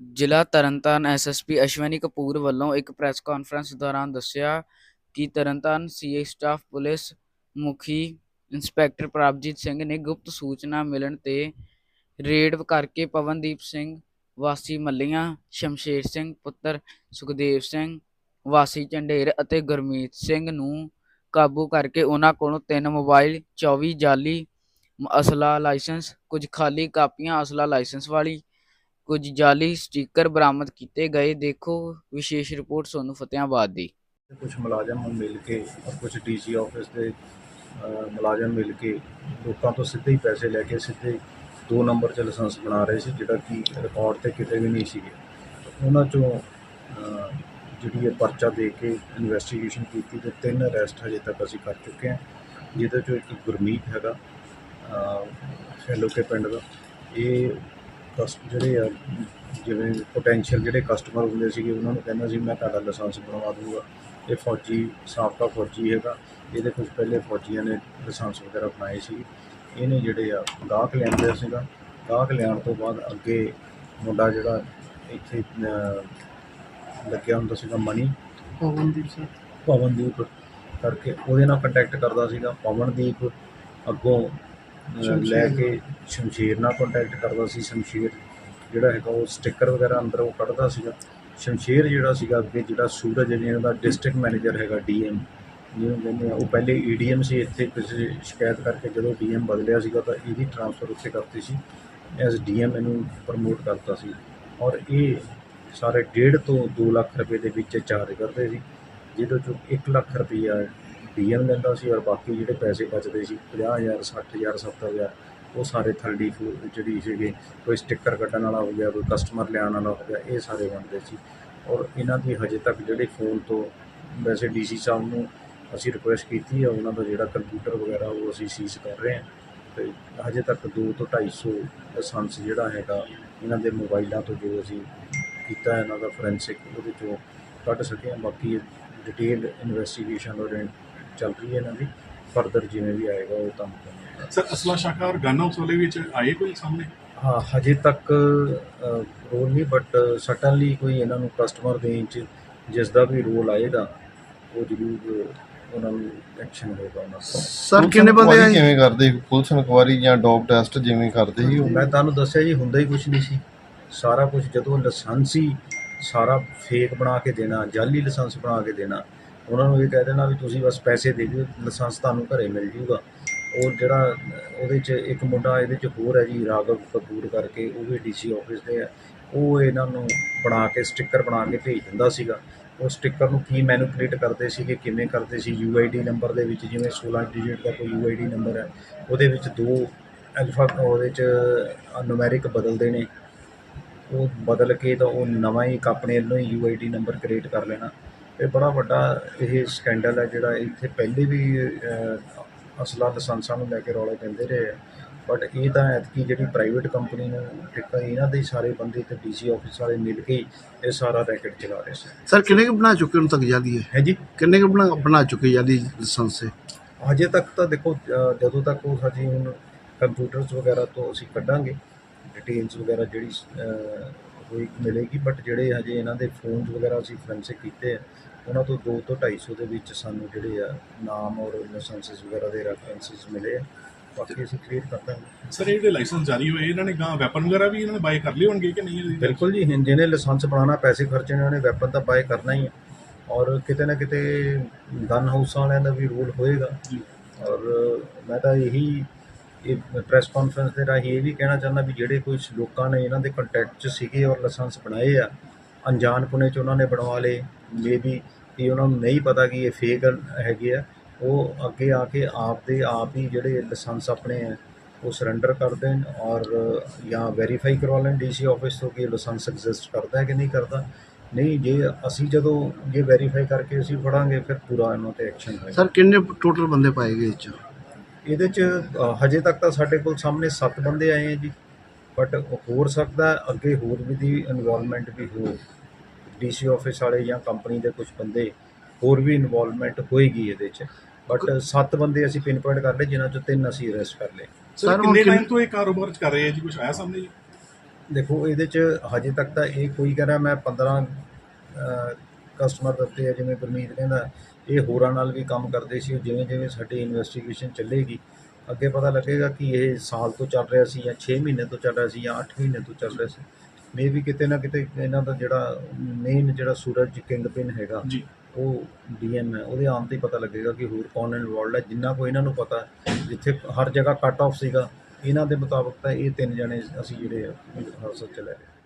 ਜ਼ਿਲ੍ਹਾ ਤਰਨਤਾਰਨ ਐਸਐਸਪੀ ਅਸ਼ਵਨੀ ਕਪੂਰ ਵੱਲੋਂ ਇੱਕ ਪ੍ਰੈਸ ਕਾਨਫਰੰਸ ਦੌਰਾਨ ਦੱਸਿਆ ਕਿ Tarntaran C A staff police ਮੁਖੀ ਇੰਸਪੈਕਟਰ ਪ੍ਰਭਜੀਤ ਸਿੰਘ ਨੇ ਗੁਪਤ ਸੂਚਨਾ ਮਿਲਣ ਤੇ ਰੇਡ ਕਰਕੇ ਪਵਨਦੀਪ ਸਿੰਘ, ਵਾਸੀ ਮੱਲੀਆਂ, ਸ਼ਮਸ਼ੇਰ ਸਿੰਘ, ਪੁੱਤਰ ਸੁਖਦੇਵ ਸਿੰਘ, ਵਾਸੀ ਝੰਡੇਰ ਅਤੇ ਗੁਰਮੀਤ ਸਿੰਘ ਨੂੰ ਕਾਬੂ ਕਰਕੇ ਉਹਨਾਂ ਕੋਲੋਂ ਤਿੰਨ ਮੋਬਾਈਲ 24 ਜਾਲੀ ਅਸਲਾ ਲਾਇਸੈਂਸ, ਕੁਝ ਖਾਲੀ ਕਾਪੀਆਂ, ਅਸਲਾ ਲਾਇਸੈਂਸ ਵਾਲੀ, ਕੁਝ ਜਾਲੀ ਸਟicker ਬਰਾਮਦ ਕੀਤੇ ਗਏ। ਦੇਖੋ ਵਿਸ਼ੇਸ਼ ਰਿਪੋਰਟ ਸੋਨੂੰ ਫਤਿਆਬਾਦ ਦੀ। ਕੁਝ ਮੁਲਾਜ਼ਮ ਮਿਲ ਕੇ ਔਰ ਕੁਝ ਡੀਸੀ ਆਫਿਸ ਦੇ ਮੁਲਾਜ਼ਮ ਮਿਲ ਕੇ ਲੋਕਾਂ ਤੋਂ ਸਿੱਧੇ ਹੀ ਪੈਸੇ ਲੈ ਕੇ ਸਿੱਧੇ ਦੋ ਨੰਬਰ 'ਚ ਲਾਇਸੈਂਸ ਬਣਾ ਰਹੇ ਸੀ, ਜਿਹੜਾ ਕਿ ਰਿਕਾਰਡ ਤੇ ਕਿਤੇ ਵੀ ਨਹੀਂ ਸੀਗੇ। ਉਹਨਾਂ 'ਚੋਂ ਜਿਹੜੀ ਇਹ ਪਰਚਾ ਦੇ ਕੇ ਇਨਵੈਸਟੀਗੇਸ਼ਨ ਕੀਤੀ ਤੇ ਤਿੰਨ ਅਰੈਸਟ ਹਜੇ ਤੱਕ ਅਸੀਂ ਕਰ ਚੁੱਕੇ ਹਾਂ, ਜਿਹਦੇ 'ਚੋਂ ਇੱਕ ਗੁਰਮੀਤ ਹੈਗਾ ਫੈਲੋ ਕੇ ਪਿੰਡ ਦਾ। ਇਹ ਕਸ ਜਿਹੜੇ ਆ ਜਿਵੇਂ ਪੋਟੈਂਸ਼ੀਅਲ ਜਿਹੜੇ ਕਸਟਮਰ ਹੁੰਦੇ ਸੀਗੇ ਉਹਨਾਂ ਨੂੰ ਕਹਿੰਦਾ ਸੀ ਮੈਂ ਤੁਹਾਡਾ ਲਾਇਸੈਂਸ ਬਣਵਾ ਦੂੰਗਾ ਇਹ ਫੌਜੀ ਸਾਬਕਾ ਫੌਜੀ ਹੈਗਾ। ਇਹਦੇ ਕੁਝ ਪਹਿਲੇ ਫੌਜੀਆਂ ਨੇ ਲਾਇਸੈਂਸ ਵਗੈਰਾ ਬਣਾਏ ਸੀ। ਇਹਨੇ ਜਿਹੜੇ ਆ ਗਾਹਕ ਲਿਆਂਦੇ ਸੀਗਾ। ਗਾਹਕ ਲਿਆਉਣ ਤੋਂ ਬਾਅਦ ਅੱਗੇ ਮੁੰਡਾ ਜਿਹੜਾ ਇੱਥੇ ਲੱਗਿਆ ਹੁੰਦਾ ਸੀਗਾ ਮਣੀ ਪਵਨਦੀਪ ਸਿੰਘ ਪਵਨਦੀਪ ਕਰਕੇ ਉਹਦੇ ਨਾਲ ਕੰਟੈਕਟ ਕਰਦਾ ਸੀਗਾ। ਪਵਨਦੀਪ ਅੱਗੋਂ ਲੈ ਕੇ ਸ਼ਮਸ਼ੀਰ ਨਾਲ ਕੰਟੈਕਟ ਕਰਦਾ ਸੀ ਸ਼ਮਸ਼ੀਰ ਜਿਹੜਾ ਹੈਗਾ ਉਹ ਸਟicker ਵਗੈਰਾ ਅੰਦਰ ਉਹ ਕੱਢਦਾ ਸੀਗਾ। ਸ਼ਮਸ਼ੀਰ ਜਿਹੜਾ ਸੀਗਾ ਅੱਗੇ ਜਿਹੜਾ ਸੂਰਜ ਜਿਹਨਾਂ ਦਾ ਡਿਸਟ੍ਰਿਕਟ ਮੈਨੇਜਰ ਹੈਗਾ ਡੀਐਮ ਜਿਹਨੂੰ ਕਹਿੰਦੇ ਆ ਉਹ ਪਹਿਲੇ ਈਡੀਐਮ ਸੀ ਇੱਥੇ ਕਿਸੇ ਸ਼ਿਕਾਇਤ ਕਰਕੇ ਜਦੋਂ ਡੀਐਮ ਬਦਲਿਆ ਸੀਗਾ ਤਾਂ ਇਹਦੀ ਟ੍ਰਾਂਸਫਰ ਉੱਥੇ ਕਰਤੀ ਸੀ। ਐਜ਼ ਡੀਐਮ ਇਹਨੂੰ ਪ੍ਰਮੋਟ ਕਰਤਾ ਸੀ। ਔਰ ਇਹ ਸਾਰੇ 1.5 ਤੋਂ 2 ਲੱਖ ਰੁਪਏ ਦੇ ਵਿੱਚ ਚਾਰਜ ਕਰਦੇ ਸੀ ਜਿਹਦੇ ਚੋਂ 1 ਲੱਖ ਰੁਪਈਆ ਡੀਐਮ ਲੈਂਦਾ ਸੀ ਔਰ ਬਾਕੀ ਜਿਹੜੇ ਪੈਸੇ ਬਚਦੇ ਸੀ 50000 60000 70000 ਉਹ ਸਾਰੇ ਥਰਡੀ ਫਲੋਰ ਜਿਹੜੀ ਸੀਗੇ, ਕੋਈ ਸਟicker ਕੱਢਣ ਵਾਲਾ ਹੋ ਗਿਆ, ਕੋਈ ਕਸਟਮਰ ਲਿਆਉਣ ਵਾਲਾ ਹੋ ਗਿਆ, ਇਹ ਸਾਰੇ ਬਣਦੇ ਸੀ। ਔਰ ਇਹਨਾਂ ਦੀ ਹਜੇ ਤੱਕ ਜਿਹੜੇ ਫੋਨ ਤੋਂ ਵੈਸੇ ਡੀਸੀ ਸਾਹਿਬ ਨੂੰ ਅਸੀਂ ਰਿਕੁਐਸਟ ਕੀਤੀ ਹੈ ਉਹਨਾਂ ਦਾ ਜਿਹੜਾ ਕੰਪਿਊਟਰ ਵਗੈਰਾ ਉਹ ਅਸੀਂ ਸੀਜ਼ ਕਰ ਰਹੇ ਹਾਂ। ਤੇ ਹਜੇ ਤੱਕ 2 ਤੋਂ 250 ਲਾਇਸੈਂਸ ਜਿਹੜਾ ਹੈਗਾ, ਇਹਨਾਂ ਦੇ ਮੋਬਾਈਲਾਂ ਤੋਂ ਜੋ ਅਸੀਂ ਕੀਤਾ ਇਹਨਾਂ ਦਾ ਫੋਰੈਂਸਿਕ ਉਹਦੇ ਚੋਂ ਕੱਢ ਸਕੇ ਹਾਂ। ਬਾਕੀ ਡਿਟੇਲ ਇਨਵੈਸਟੀਗੇਸ਼ਨ ਔਰ ਚੱਲ ਰਹੀ ਹੈ ਇਹਨਾਂ ਦੀ। ਫਰਦਰ ਜਿਵੇਂ ਵੀ ਆਏਗਾ ਉਹ ਤੁਹਾਨੂੰ ਸਰ ਅਸਲਾ ਸ਼ਾਖਾ ਔਰ ਗਨ ਹਾਊਸ ਵਾਲੇ ਵਿੱਚ ਆਏ ਕੋਈ ਸਾਹਮਣੇ? ਹਾਂ ਹਜੇ ਤੱਕ ਰੋਲ ਨਹੀਂ ਬਟ ਸਟਨਲੀ ਕੋਈ ਇਹਨਾਂ ਨੂੰ ਕਸਟਮਰ ਦੇਣ ਚ ਜਿਸ ਦਾ ਵੀ ਰੋਲ ਆਏਗਾ ਉਹ ਜ਼ਰੂਰ ਉਹਨਾਂ ਨੂੰ ਐਕਸ਼ਨ ਹੋਏਗਾ ਉਹਨਾਂ ਸਰ ਕਿੰਨੇ ਬੰਦੇ ਆਏ? ਕਿਵੇਂ ਕਰਦੇ? ਪੁਲਿਸ ਇਨਕੁਆਇਰੀ ਜਾਂ ਡੌਗ ਟੈਸਟ ਜਿਵੇਂ ਕਰਦੇ ਸੀ ਮੈਂ ਤੁਹਾਨੂੰ ਦੱਸਿਆ ਜੀ ਹੁੰਦਾ ਹੀ ਕੁਝ ਨਹੀਂ ਸੀ। ਸਾਰਾ ਕੁਝ ਜਦੋਂ ਲਾਇਸੈਂਸ ਹੀ ਸਾਰਾ ਫੇਕ ਬਣਾ ਕੇ ਦੇਣਾ ਜਾਲੀ ਲਾਇਸੈਂਸ ਬਣਾ ਕੇ ਦੇਣਾ ਉਹਨਾਂ ਨੂੰ ਇਹ ਕਹਿ ਦੇਣਾ ਵੀ ਤੁਸੀਂ ਬਸ ਪੈਸੇ ਦੇ ਦਿਓ, ਲਾਇਸੈਂਸ ਤੁਹਾਨੂੰ ਘਰੇ ਮਿਲ ਜੂਗਾ। ਉਹ ਜਿਹੜਾ, ਉਹਦੇ 'ਚ ਇੱਕ ਮੁੰਡਾ ਇਹਦੇ 'ਚ ਹੋਰ ਹੈ ਜੀ, ਰਾਘਵ ਕਪੂਰ ਕਰਕੇ, ਉਹ ਵੀ ਡੀਸੀ ਆਫਿਸ ਦੇ ਆ। ਉਹ ਇਹਨਾਂ ਨੂੰ ਬਣਾ ਕੇ ਸਟicker ਬਣਾ ਕੇ ਭੇਜ ਦਿੰਦਾ ਸੀਗਾ। ਉਹ ਸਟicker ਨੂੰ ਕੀ ਮੈਨੂਪਲੇਟ ਕਰਦੇ ਸੀਗੇ, ਕਿਵੇਂ ਕਰਦੇ ਸੀ ਯੂਆਈਡੀ ਨੰਬਰ ਦੇ ਵਿੱਚ ਜਿਵੇਂ 16 ਡਿਜਿਟ ਦਾ ਕੋਈ ਯੂਆਈਡੀ ਨੰਬਰ ਹੈ, ਉਹਦੇ ਵਿੱਚ ਦੋ ਅਲਫਾ, ਉਹਦੇ 'ਚ ਨੂਮੈਰਿਕ ਬਦਲਦੇ ਨੇ। ਉਹ ਬਦਲ ਕੇ ਤਾਂ ਉਹ ਨਵਾਂ ਹੀ ਇੱਕ ਆਪਣੇ ਵੱਲੋਂ ਹੀ ਯੂਆਈਡੀ ਨੰਬਰ ਕ੍ਰੀਏਟ ਕਰ ਲੈਣਾ। ਇਹ ਬੜਾ ਵੱਡਾ ਇਹ ਸਕੈਂਡਲ ਹੈ ਜਿਹੜਾ ਇੱਥੇ ਪਹਿਲੇ ਵੀ ਅਸਲਾ ਲਾਇਸੈਂਸਾਂ ਨੂੰ ਲੈ ਕੇ ਰੌਲੇ ਪੈਂਦੇ ਰਹੇ ਬਟ ਇਹ ਤਾਂ ਐਤਕੀ ਜਿਹੜੀ ਪ੍ਰਾਈਵੇਟ ਕੰਪਨੀ ਨੂੰ ਠੇਕਾ ਇਹਨਾਂ ਦੇ ਸਾਰੇ ਬੰਦੇ ਤੇ ਡੀਸੀ ਆਫਿਸ ਵਾਲੇ ਮਿਲ ਕੇ ਇਹ ਸਾਰਾ ਰੈਕਟ ਚਲਾ ਰਹੇ ਸੀ। ਸਰ ਕਿੰਨੇ ਕੁ ਬਣਾ ਚੁੱਕੇ ਹੁਣ ਤੱਕ ਜਾਦੀ ਹੈ ਹੈ ਜੀ? ਕਿੰਨੇ ਕੁ ਬਣਾ ਬਣਾ ਚੁੱਕੇ ਜਾਦੀ ਲਾਇਸੈਂਸ ਹਜੇ ਤੱਕ ਤਾਂ ਦੇਖੋ ਜਦੋਂ ਤੱਕ ਉਹ ਸਾਡੀ ਹੁਣ ਕੰਪਿਊਟਰਸ ਵਗੈਰਾ ਤੋਂ ਅਸੀਂ ਕੱਢਾਂਗੇ ਡਿਟੇਲਸ ਵਗੈਰਾ ਜਿਹੜੀ ਹੋਈ ਮਿਲੇਗੀ। ਬਟ ਜਿਹੜੇ ਹਜੇ ਇਹਨਾਂ ਦੇ ਫੋਨਸ ਵਗੈਰਾ ਅਸੀਂ ਫੋਰੈਂਸਿਕ ਕੀਤੇ ਆ ਉਹਨਾਂ ਤੋਂ 2 ਤੋਂ 250 ਦੇ ਵਿੱਚ ਸਾਨੂੰ ਜਿਹੜੇ ਆ ਨਾਮ ਔਰ ਲਾਇਸੈਂਸਸ ਵਗੈਰਾ ਦੇ ਰੈਫਰੈਂਸਸ ਮਿਲੇ ਆ। ਬਾਕੀ ਅਸੀਂ ਕਲੀਅਰ ਕਰ ਦਾਂਗੇ ਸਰ ਇਹ ਜਿਹੜੇ ਲਾਇਸੈਂਸ ਜਾਰੀ ਹੋਏ ਇਹਨਾਂ ਨੇ ਗਾਂ ਵੈਪਨ ਵਗੈਰਾ ਵੀ ਇਹਨਾਂ ਨੇ ਬਾਈ ਕਰ ਲਏ ਹੋਣਗੇ ਕਿ ਨਹੀਂ? ਬਿਲਕੁਲ ਜੀ ਜਿਹਨੇ ਲਾਇਸੈਂਸ ਬਣਾਉਣਾ ਪੈਸੇ ਖਰਚਣੇ ਉਹਨਾਂ ਨੇ ਵੈਪਨ ਤਾਂ ਬਾਏ ਕਰਨਾ ਹੀ ਹੈ ਔਰ ਕਿਤੇ ਨਾ ਕਿਤੇ ਗਨ ਹਾਊਸ ਵਾਲਿਆਂ ਦਾ ਵੀ ਰੋਲ ਹੋਏਗਾ। ਔਰ ਮੈਂ ਤਾਂ ਇਹੀ ਇਹ ਪ੍ਰੈਸ ਕਾਨਫਰੰਸ ਦੇ ਰਾਹੀਂ ਇਹ ਵੀ ਕਹਿਣਾ ਚਾਹੁੰਦਾ ਵੀ ਜਿਹੜੇ ਕੋਈ ਲੋਕਾਂ ਨੇ ਇਹਨਾਂ ਦੇ ਕੰਟੈਕਟ 'ਚ ਸੀਗੇ ਔਰ ਲਾਇਸੈਂਸ ਬਣਾਏ ਆ ਅਣਜਾਣ ਪੁਣੇ 'ਚ ਉਹਨਾਂ ਨੇ ਬਣਵਾ ਲਏ ਮੇਬੀ ਕਿ ਉਹਨਾਂ ਨੂੰ ਨਹੀਂ ਪਤਾ ਕਿ ਇਹ ਫੇਕ ਹੈਗੇ ਆ ਉਹ ਅੱਗੇ ਆ ਕੇ ਆਪ ਦੇ ਆਪ ਹੀ ਜਿਹੜੇ ਲਾਇਸੈਂਸ ਆਪਣੇ ਆ ਉਹ ਸਰੈਂਡਰ ਕਰ ਦੇਣ ਔਰ ਜਾਂ ਵੈਰੀਫਾਈ ਕਰਵਾ ਲੈਣ ਡੀਸੀ ਆਫਿਸ ਤੋਂ ਕਿ ਲਾਇਸੈਂਸ ਐਗਜ਼ਿਸਟ ਕਰਦਾ ਹੈ ਕਿ ਨਹੀਂ ਕਰਦਾ। ਨਹੀਂ ਜੇ ਅਸੀਂ ਜਦੋਂ ਇਹ ਵੈਰੀਫਾਈ ਕਰਕੇ ਅਸੀਂ ਫੜਾਂਗੇ ਫਿਰ ਪੂਰਾ ਇਹਨਾਂ ਤੇ ਐਕਸ਼ਨ ਹੋਏਗਾ। ਸਰ ਕਿੰਨੇ ਟੋਟਲ ਬੰਦੇ ਪਾਏ ਗਏ ਇਹ 'ਚ ਇਹਦੇ ਚ ਹਜੇ ਤੱਕ ਤਾਂ ਸਾਡੇ ਕੋਲ ਸਾਹਮਣੇ 7 ਬੰਦੇ ਆਏ ਹੈ ਜੀ ਬਟ ਹੋਰ ਸਕਦਾ ਅੱਗੇ ਹੋਰ ਵੀ ਦੀ ਇਨਵੋਲਵਮੈਂਟ ਵੀ ਹੋ ਡੀਸੀ ਆਫਿਸ ਵਾਲੇ ਜਾਂ ਕੰਪਨੀ ਦੇ ਕੁਝ ਬੰਦੇ ਹੋਰ ਵੀ ਇਨਵੋਲਵਮੈਂਟ ਹੋਏਗੀ ਇਹਦੇ ਚ। ਬਟ 7 ਬੰਦੇ ਅਸੀਂ ਪਿਨ ਪੁਆਇੰਟ ਕਰ ਲਏ ਜਿਨ੍ਹਾਂ ਚੋਂ ਤਿੰਨ ਅਸੀਂ ਅਰੈਸਟ ਕਰ ਲਏ। ਸਰ ਕਿੰਨੇ ਟਾਈਮ ਤੋਂ ਇਹ ਕਾਰੋਬਾਰ ਚ ਕਰ ਰਹੇ ਜੀ? ਕੁਝ ਆਇਆ ਸਾਹਮਣੇ ਜੀ? ਦੇਖੋ ਇਹਦੇ ਚ ਹਜੇ ਤੱਕ ਤਾਂ ਇਹ ਕੋਈ ਕਹਿ ਰਿਹਾ ਮੈਂ 15 ਕਸਟਮਰ ਦਿੱਤੇ ਆ ਜਿਵੇਂ ਗੁਰਮੀਤ ਕਹਿੰਦਾ ਇਹ ਹੋਰਾਂ ਨਾਲ ਵੀ ਕੰਮ ਕਰਦੇ ਸੀ ਜਿਵੇਂ ਜਿਵੇਂ ਸਾਡੀ ਇਨਵੈਸਟੀਗੇਸ਼ਨ ਚੱਲੇਗੀ ਅੱਗੇ ਪਤਾ ਲੱਗੇਗਾ ਕਿ ਇਹ ਸਾਲ ਤੋਂ ਚੱਲ ਰਿਹਾ ਸੀ ਜਾਂ 6 ਮਹੀਨੇ ਤੋਂ ਚੱਲ ਰਿਹਾ ਸੀ ਜਾਂ 8 ਮਹੀਨੇ ਤੋਂ ਚੱਲ ਰਿਹਾ ਸੀ। ਮੇ ਵੀ ਕਿਤੇ ਨਾ ਕਿਤੇ ਇਹਨਾਂ ਦਾ ਜਿਹੜਾ ਮੇਨ ਜਿਹੜਾ ਸੂਰਜ ਕਿੰਗ ਪਿਨ ਹੈਗਾ ਜੀ। ਉਹ ਡੀਐਮ ਹੈ। ਉਹਦੇ ਆਉਣ ਤੇ ਹੀ ਪਤਾ ਲੱਗੇਗਾ ਕਿ ਹੋਰ ਕੌਣ ਇਨਵੋਲਡ ਹੈ। ਜਿੰਨਾ ਕੋ ਇਹਨਾਂ ਨੂੰ ਪਤਾ ਜਿੱਥੇ ਹਰ ਜਗ੍ਹਾ ਕੱਟ ਆਫ ਸੀਗਾ ਇਹਨਾਂ ਦੇ ਮੁਤਾਬਕ ਤਾਂ ਇਹ ਤਿੰਨ ਜਣੇ ਅਸੀਂ ਜਿਹੜੇ ਹਿਰਾਸਤ ਚ ਲੈ ਰਹੇ